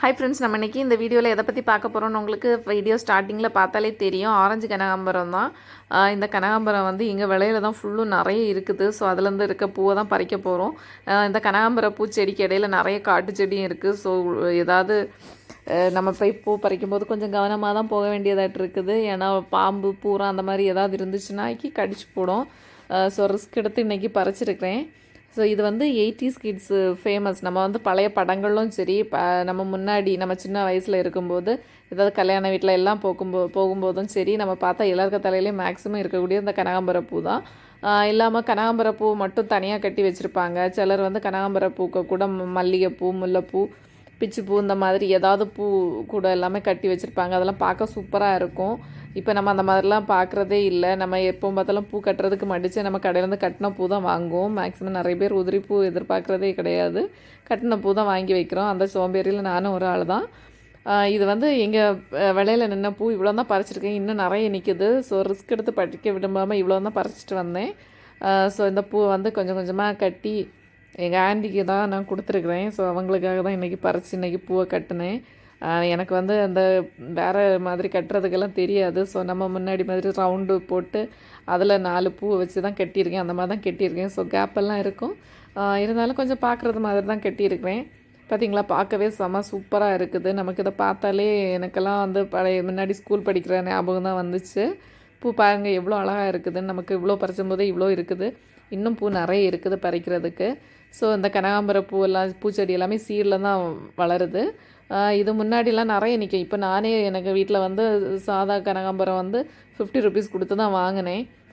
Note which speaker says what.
Speaker 1: Hi friends நம்ம இன்றைக்கி இந்த வீடியோவில் எதை பற்றி பார்க்க போகிறோம்னு உங்களுக்கு வீடியோ ஸ்டார்டிங்கில் பார்த்தாலே தெரியும். ஆரஞ்சு கனகாம்பரம் தான். இந்த கனகாம்பரம் வந்து இங்கே விலையில தான் ஃபுல்லும் நிறைய இருக்குது. ஸோ அதுலேருந்து இருக்க பூவை தான் பறிக்க போகிறோம் இந்த கனகாம்பர பூச்செடிக்கு இடையில் நிறைய காட்டு செடியும் இருக்குது ஸோ ஏதாவது நம்ம போய் பூ பறிக்கும் போது கொஞ்சம் கவனமாக தான் போக வேண்டியதாட்டு இருக்குது. ஏன்னா பாம்பு பூரா அந்த மாதிரி ஏதாவது இருந்துச்சுன்னாக்கி கடிச்சு போடும். ஸோ ரிஸ்க் எடுத்து இன்றைக்கி பறிச்சிருக்கிறேன். ஸோ இது வந்து எயிட்டிஸ் கிட்ஸு ஃபேமஸ் நம்ம வந்து பழைய படங்களும் சரி ப நம்ம முன்னாடி நம்ம சின்ன வயசில் இருக்கும்போது ஏதாவது கல்யாண வீட்டில் எல்லாம் போகும்போ போகும்போதும் சரி நம்ம பார்த்தா எல்லாருக்க தலையிலையும் மேக்ஸிமம் இருக்கக்கூடிய இந்த கனகாம்பர பூ தான். இல்லாமல் கனகாம்பர பூ மட்டும் தனியாக கட்டி வச்சுருப்பாங்க. சிலர் வந்து கனகாம்பர பூக்க கூட மல்லிகைப்பூ முல்லைப்பூ பிச்சிப்பூ இந்த மாதிரி ஏதாவது பூ கூட எல்லாமே கட்டி வச்சுருப்பாங்க. அதெல்லாம் பார்க்க சூப்பராக இருக்கும். இப்போ நம்ம அந்த மாதிரிலாம் பார்க்குறதே இல்லை. நம்ம எப்போ பார்த்தாலும் பூ கட்டுறதுக்கு மடித்து நம்ம கடையிலேருந்து கட்டின பூ தான் வாங்குவோம். மேக்ஸிமம் நிறைய பேர் உதிரி பூ எதிர்பார்க்குறதே கிடையாது. கட்டின பூ தான் வாங்கி வைக்கிறோம். அந்த சோம்பேறியில் நானும் ஒரு ஆள் தான். இது வந்து எங்கள் விலையில் நின்ன பூ இவ்வளோ தான் பறிச்சிருக்கேன். இன்னும் நிறைய நிற்கிது ஸோ ரிஸ்க் எடுத்து படிக்க விரும்பாமல் இவ்வளோ தான் பறிச்சிட்டு வந்தேன். ஸோ இந்த பூவை வந்து கொஞ்சம் கொஞ்சமாக கட்டி எங்கள் ஆண்டிக்கு தான் நான் கொடுத்துருக்குறேன். ஸோ அவங்களுக்காக தான் இன்றைக்கி பறித்து இன்றைக்கி பூவை கட்டினேன். எனக்கு வந்து அந்த வேறு மாதிரி கட்டுறதுக்கெல்லாம் தெரியாது. ஸோ நம்ம முன்னாடி மாதிரி ரவுண்டு போட்டு அதில் நாலு பூ வச்சு தான் கட்டியிருக்கேன். அந்த மாதிரி தான் கட்டியிருக்கேன் ஸோ கேப்பெல்லாம் இருக்கும். இருந்தாலும் கொஞ்சம் பார்க்குறது மாதிரி தான் கட்டியிருக்கிறேன். பார்த்தீங்களா பார்க்கவே செம சூப்பராக இருக்குது. நமக்கு இதை பார்த்தாலே எனக்கெல்லாம் வந்து பழைய முன்னாடி ஸ்கூல் படிக்கிற ஞாபகம் தான் வந்துச்சு. பூ பாருங்கள் எவ்வளோ அழகாக இருக்குதுன்னு நமக்கு இவ்வளோ பறிச்சும் போதே இவ்வளோ இருக்குது. இன்னும் பூ நிறைய இருக்குது பறிக்கிறதுக்கு. ஸோ இந்த கனகாம்பர பூ எல்லாம் பூச்செடி எல்லாமே சீரில் தான் வளருது. இது முன்னாடிலாம் நிறைய நிற்கும் இப்போ நானே எனக்கு வீட்டில் வந்து சாதா கனகாம்பரம் வந்து ஃபிஃப்டி ருபீஸ் கொடுத்து தான் வாங்கினேன்.